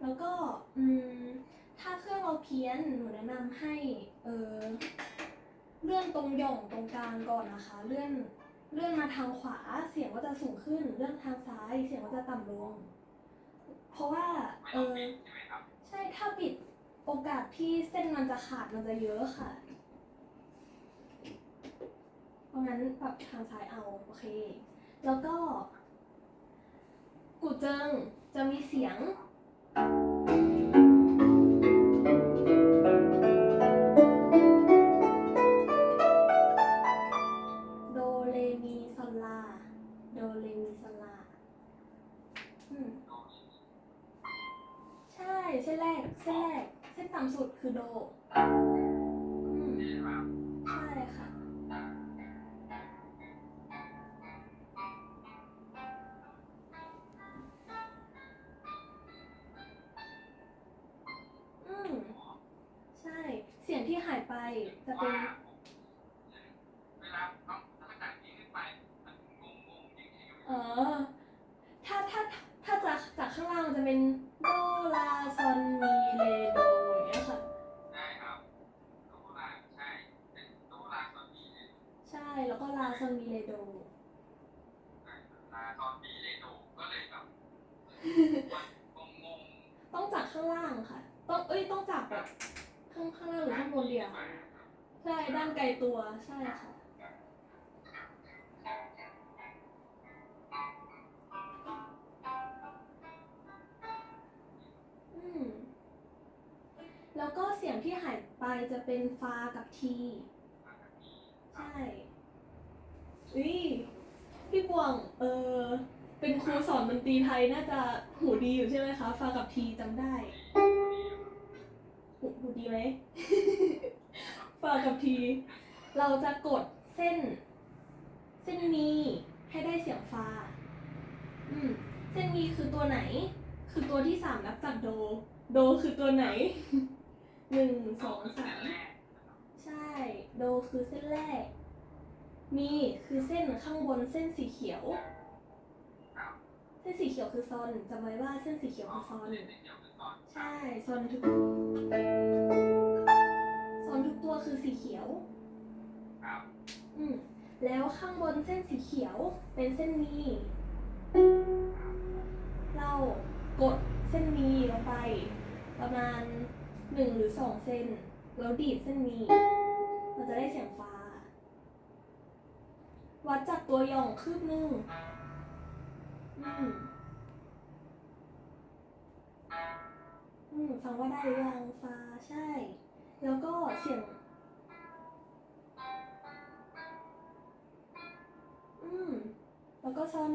แล้วก็อืมถ้าเครื่องเราเพี้ยนหนูแนะนำให้เออเลื่อนตรงหย่องตรงกลางก่อนนะคะ เลื่อนเลื่อนมาทางขวาเสียงก็จะสูงขึ้น เลื่อนทางซ้ายเสียงก็จะต่ำลง เพราะว่าไม่เอต้องอปิดใช่ไหมครับใช่ถ้าปิดโอกาสที่เส้นมันจะขาดมันจะเยอะค่ะ เพราะงั้นปรับทางซ้ายเอาโอเค แล้วก็ กูเจิงจะมีเสียง เส้นแรก เส้นแรก เส้นต่ำสุดคือโดอืมใช่ไหมครับใช่ค่ะ อืม ใช่ เสียงที่หายไปจะเป็นเวลาต้องถ้าจากนี้ขึ้นไปมันงงๆจริงๆเออ ถ้าถ้าถ้าจากจากข้างล่างจะเป็น นมีเลโดใช่ลาซอนบีเลยโดก็เลยแบบงงต้องจากข้างล่างค่ะ ต้องเอ้ยต้องจากแบบข้างข้างล่างหรือข้างบนเดียวใช่ด้านไกลตัวใช่ค่ะอืมแล้วก็เสียงที่หายไปจะเป็นฟากับที ใช่ อุ้ยพี่บวงเออเป็นครูสอนดนตรีไทยน่าจะหูดีอยู่ใช่ไหมคะฟากับทีจำได้หูหูดีไหม ฟากับที เราจะกดเส้น เส้นมีให้ได้เสียงฟาอืมเส้นมีคือตัวไหน คือตัวที่สามนับจากโด โดคือตัวไหนหนึ่งสองสามใช่ โดคือเส้นแรก มีคือเส้นข้างบนเส้นสีเขียว เส้นสีเขียวคือซอนจำไว้ว่าเส้นสีเขียวคือซอนใช่ซอนทุกซอนทุกตัวคือสีเขียวอืมแล้วข้างบนเส้นสีเขียวเป็นเส้นมีเรากดเส้นมีลงไป ประมาณหนึ่งหรือสองเซนแล้วดีดเส้นมีเราจะได้เสียงฟ้า วัดจากตัวหย่องคืบหนึ่งอืมอืมฟังว่าได้หรือยังฟ้าใช่ แล้วก็เสียง อืม แล้วก็ซอน